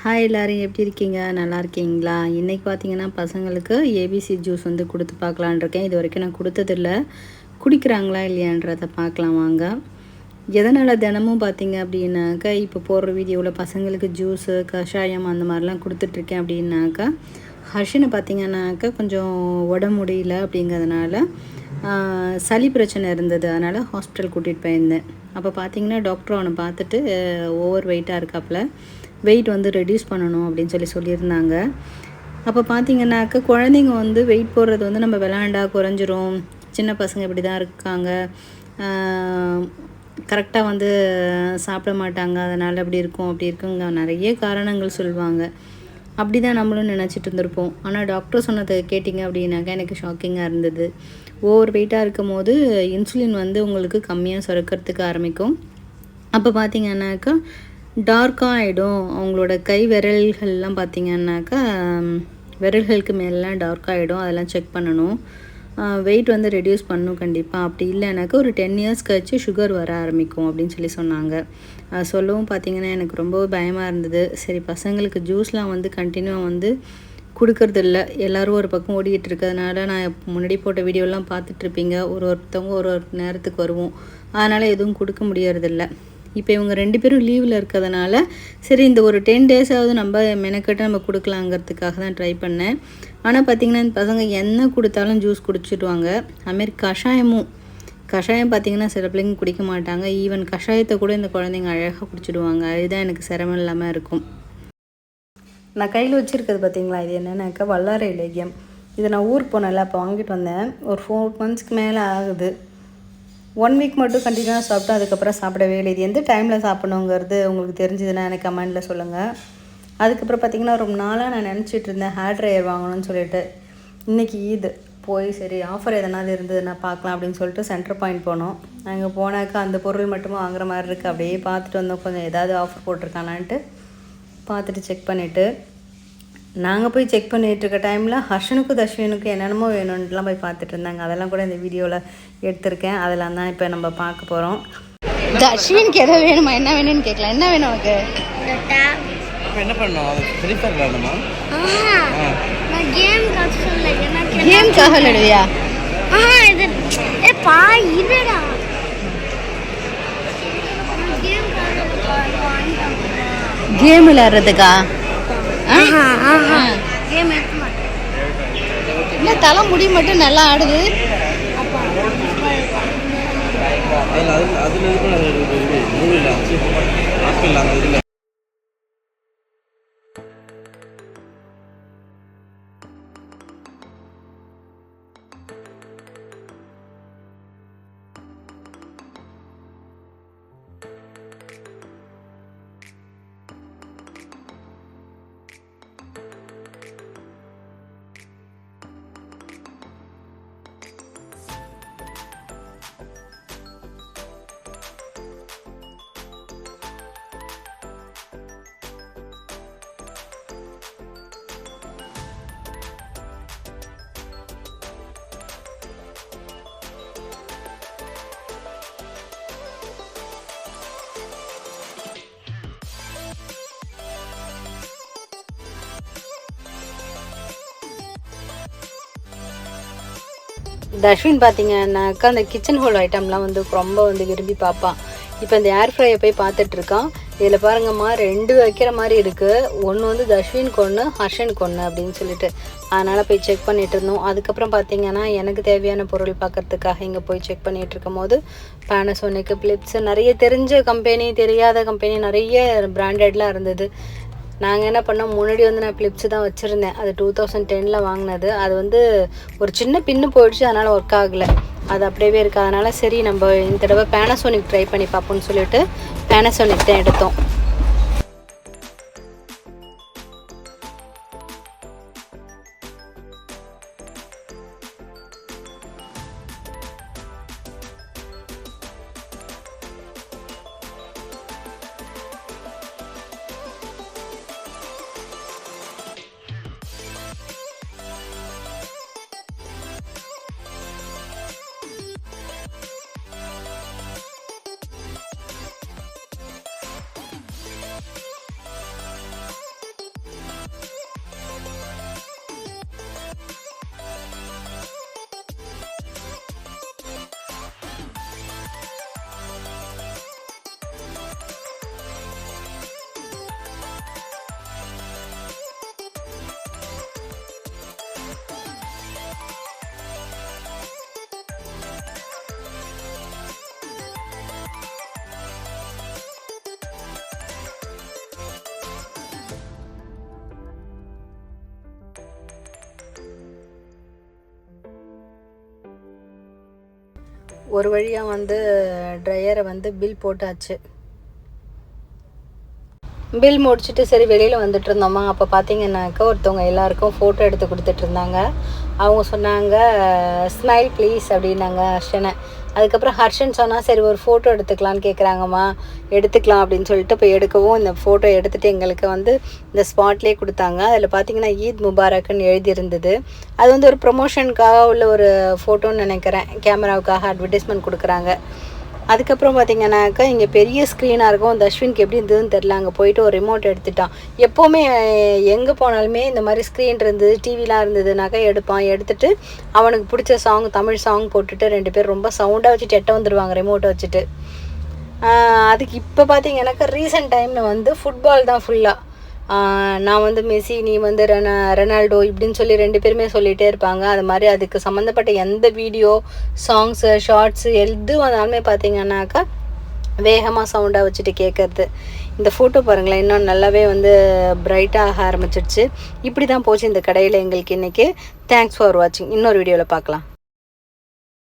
Hi எல்லோரும் எப்படி இருக்கீங்க? நல்லா இருக்கீங்களா? இன்றைக்கி பார்த்தீங்கன்னா பசங்களுக்கு ஏபிசி ஜூஸ் வந்து கொடுத்து பார்க்கலான் இருக்கேன். இது வரைக்கும் நான் கொடுத்ததில்ல. குடிக்கிறாங்களா இல்லையான்றதை பார்க்கலாம் வாங்க. எதனால் தினமும் பார்த்தீங்க அப்படின்னாக்கா இப்போ போடுற வீடியோவில் பசங்களுக்கு ஜூஸு கஷாயம் அந்த மாதிரிலாம் கொடுத்துட்ருக்கேன் அப்படின்னாக்கா ஹர்ஷனை பார்த்தீங்கன்னாக்கா கொஞ்சம் உடம்பு முடியல அப்படிங்கிறதுனால சளி பிரச்சனை இருந்தது. அதனால் ஹாஸ்பிட்டல் கூட்டிகிட்டு போயிருந்தேன். அப்போ பார்த்தீங்கன்னா டாக்டர் அவனை பார்த்துட்டு ஓவர் வெயிட்டாக இருக்காப்புல. வெயிட் வந்து ரெடியூஸ் பண்ணணும் அப்படின்னு சொல்லி சொல்லியிருந்தாங்க. அப்போ பார்த்தீங்கன்னாக்கா குழந்தைங்க வந்து வெயிட் போடுறது வந்து நம்ம விளாண்டா குறைஞ்சிரும். சின்ன பசங்க இப்படி தான் இருக்காங்க கரெக்டாக வந்து சாப்பிட மாட்டாங்க. அதனால் அப்படி இருக்கும் அப்படி இருக்குங்க. நிறைய காரணங்கள் சொல்லுவாங்க. அப்படி தான் நம்மளும் நினச்சிட்டு இருந்திருப்போம். ஆனால் டாக்டர் சொன்னதை கேட்டிங்க அப்படின்னாக்கா எனக்கு ஷாக்கிங்காக இருந்தது. ஓவர் வெயிட்டாக இருக்கும் போது இன்சுலின் வந்து உங்களுக்கு கம்மியாக சுரக்கிறதுக்கு ஆரம்பிக்கும். அப்போ பார்த்தீங்கன்னாக்கா டார்க்காக ஆகிடும் அவங்களோட கை விரல்கள்லாம் பார்த்திங்கன்னாக்கா விரல்களுக்கு மேலாம் டார்க் ஆகிடும் அதெல்லாம் செக் பண்ணணும். வெயிட் வந்து ரெடியூஸ் பண்ணும் கண்டிப்பாக அப்படி இல்லைனாக்கா ஒரு டென் இயர்ஸ் கழிச்சு சுகர் வர ஆரம்பிக்கும் அப்படின்னு சொல்லி சொன்னாங்க. அது சொல்லவும் பார்த்தீங்கன்னா எனக்கு ரொம்ப பயமாக இருந்தது. சரி பசங்களுக்கு ஜூஸ்லாம் வந்து கண்டினியூவாக வந்து கொடுக்கறது இல்ல. எல்லாரும் ஒரு பக்கம் ஓடிக்கிட்டு இருக்கிறதுனால நான் முன்னாடி போட்ட வீடியோலாம் பார்த்துட்ருப்பீங்க ஒரு ஒருத்தவங்க ஒரு ஒரு நேரத்துக்கு வருவோம். அதனால் எதுவும் கொடுக்க முடியறதில்ல. இப்போ இவங்க ரெண்டு பேரும் லீவில் இருக்கிறதுனால சரி இந்த ஒரு டென் டேஸாவது நம்ம மெனக்கெட்டு நம்ம கொடுக்கலாங்கிறதுக்காக தான் ட்ரை பண்ணேன். ஆனால் பார்த்திங்கன்னா இந்த பசங்க என்ன கொடுத்தாலும் ஜூஸ் குடிச்சிடுவாங்க. அதுமாரி கஷாயமும் கஷாயம் பார்த்தீங்கன்னா சில பிள்ளைங்க குடிக்க மாட்டாங்க. ஈவன் கஷாயத்தை கூட இந்த குழந்தைங்க அழகாக குடிச்சிடுவாங்க. அதுதான் எனக்கு சிரமம் இல்லாமல் இருக்கும். நான் கையில் வச்சுருக்கிறது பார்த்தீங்களா இது என்னென்னாக்கா வல்லாரை இலக்கியம் இதை நான் ஊருக்கு போனேன்ல அப்போ வாங்கிட்டு வந்தேன். ஒரு ஃபோர் மந்த்ஸ்க்கு மேலே ஆகுது. ஒன் வீக் மட்டும் கண்டினியூவாக சாப்பிட்டேன் அதுக்கப்புறம் சாப்பிடவே இல்லை. இது எந்த டைமில் சாப்பிடணுங்கிறது உங்களுக்கு தெரிஞ்சதுன்னா எனக்கு கமெண்டில் சொல்லுங்கள் அதுக்கப்புறம் பார்த்திங்கன்னா ரொம்ப நாளாக நான் நினச்சிட்டு இருந்தேன் ஹேர் ட்ரையர் வாங்கணும்னு சொல்லிட்டு. இன்றைக்கி ஈது. போய் சரி ஆஃபர் எதனாவது இருந்ததுன்னா பார்க்கலாம் அப்படின்னு சொல்லிட்டு சென்டர் பாயிண்ட் போனோம். அங்கே போனாக்கா அந்த பொருள் மட்டும் வாங்குற மாதிரி இருக்குது அப்படியே பார்த்துட்டு வந்தோம். கொஞ்சம் ஏதாவது ஆஃபர் போட்டிருக்கானான்ட்டு பார்த்துட்டு செக் பண்ணிவிட்டு நாங்கள் போய் செக் பண்ணிட்டு இருக்க டைமில் ஹர்ஷனுக்கும் தர்ஷனுக்கும் என்னென்னமோ வேணும்ட்டுலாம் போய் பார்த்துட்டு இருந்தாங்க. அதெல்லாம் கூட இந்த வீடியோவில் எடுத்திருக்கேன். அதெல்லாம் தான் இப்போ நம்ம பார்க்க போகிறோம் தர்ஷினுக்கு எதை வேணுமா? என்ன வேணும்னு கேட்கலாம். என்ன வேணும் உனக்கு? இப்போ என்ன ஃப்ரீ ஃபயர் கேம்காக விளையாடுவியா ஆஹா இது ஏ பா இருடா. நான் கேம் காசு வாங்கிட்டேன். கேம் விளையாடுறதுக்கா இல்லை தலை முடி மட்டும் நல்லா ஆடுது? அதில் அதில் தர்ஷின் பார்த்தீங்கன்னாக்கா அந்த கிச்சன் ஹோல் ஐட்டம்லாம் வந்து ரொம்ப வந்து விரும்பி பார்ப்பான் இப்போ இந்த ஏர் ஃப்ரையை போய் பார்த்துட்ருக்கான் இதில் பாருங்கம்மா ரெண்டு வைக்கிற மாதிரி இருக்குது ஒன்று வந்து தஷ்வின் கொன்று ஹர்ஷன் ஒன்று அப்படின்னு சொல்லிட்டு. அதனால் போய் செக் பண்ணிகிட்டு இருந்தோம் அதுக்கப்புறம் பார்த்தீங்கன்னா எனக்கு தேவையான பொருள் பார்க்கறதுக்காக இங்கே போய் செக் பண்ணிட்டு இருக்கும் போது பேனசோனிக் பிலிப்ஸ் நிறைய தெரிஞ்ச கம்பெனி தெரியாத கம்பெனி நிறைய பிராண்டட்லாம் இருந்தது. நாங்கள் என்ன பண்ணோம் முன்னாடி வந்து நான் ஃப்ளிப்ஸ் தான் வச்சுருந்தேன். அது டூ தௌசண்ட் டெனில் வாங்கினது. அது வந்து ஒரு சின்ன பின்னு போயிடுச்சு அதனால் ஒர்க் ஆகலை. அது அப்படியே இருக்குது அதனால் சரி நம்ம இந்த தடவை பேனசோனிக் ட்ரை பண்ணி பார்ப்போம்னு சொல்லிட்டு பேனசோனிக் தான் எடுத்தோம். ஒரு வழியாக வந்து ட்ரையரை வந்து பில் போட்டாச்சு. பில் முடிச்சுட்டு சரி வெளியில் வந்துட்டு இருந்தோமா? அப்போ பார்த்தீங்கன்னாக்கா ஒருத்தவங்க எல்லாருக்கும் ஃபோட்டோ எடுத்து கொடுத்துட்டு இருந்தாங்க. அவங்க சொன்னாங்க ஸ்மைல் ப்ளீஸ் அப்படின்னாங்க அர்ஷனை அதுக்கப்புறம் ஹர்ஷன் சொன்னால் சரி ஒரு ஃபோட்டோ எடுத்துக்கலான்னு கேட்குறாங்கம்மா எடுத்துக்கலாம் அப்படின்னு சொல்லிட்டு இப்போ எடுக்கவும் இந்த ஃபோட்டோ எடுத்துகிட்டு எங்களுக்கு வந்து இந்த ஸ்பாட்லேயே கொடுத்தாங்க. அதில் பார்த்தீங்கன்னா ஈத் முபாரக்னு எழுதியிருந்தது. அது வந்து ஒரு ப்ரொமோஷனுக்காக உள்ள ஒரு ஃபோட்டோன்னு நினைக்கிறேன். கேமராவுக்காக அட்வர்டைஸ்மெண்ட் கொடுக்குறாங்க. அதுக்கப்புறம் பார்த்தீங்கன்னாக்கா இங்கே பெரிய ஸ்க்ரீனாக இருக்கும். தஷ்வின்க்கு எப்படி இருந்ததுன்னு தெரில அங்கே போயிட்டு ஒரு ரிமோட் எடுத்துட்டான். எப்போவுமே எங்கே போனாலுமே இந்த மாதிரி ஸ்க்ரீன் இருந்தது டிவிலாம் இருந்ததுனாக்கா எடுப்பான். எடுத்துட்டு அவனுக்கு பிடிச்ச சாங் தமிழ் சாங் போட்டுட்டு ரெண்டு பேர் ரொம்ப சவுண்டாக வச்சுட்டு எட்ட வந்துடுவாங்க ரிமோட்டை வச்சுட்டு. அதுக்கு இப்போ பார்த்தீங்கன்னாக்கா ரீசெண்ட் டைமில் வந்து ஃபுட்பால் தான் ஃபுல்லாக நான் வந்து மெஸ்ஸி நீ வந்து ரென ரெனால்டோ இப்படின்னு சொல்லி ரெண்டு பேருமே சொல்லிகிட்டே இருப்பாங்க. அது மாதிரி அதுக்கு சம்மந்தப்பட்ட எந்த வீடியோ சாங்ஸு ஷார்ட்ஸு எது வந்தாலுமே பார்த்தீங்கன்னாக்கா வேகமாக சவுண்டாக வச்சுட்டு கேட்குறது இந்த ஃபோட்டோ பாருங்களேன் இன்னும் நல்லாவே வந்து பிரைட்டாக ஆரம்பிச்சிடுச்சு இப்படி தான் போச்சு இந்த கடையில் எங்களுக்கு இன்றைக்கி தேங்க்ஸ் ஃபார் வாட்சிங் இன்னொரு வீடியோவில் பார்க்கலாம்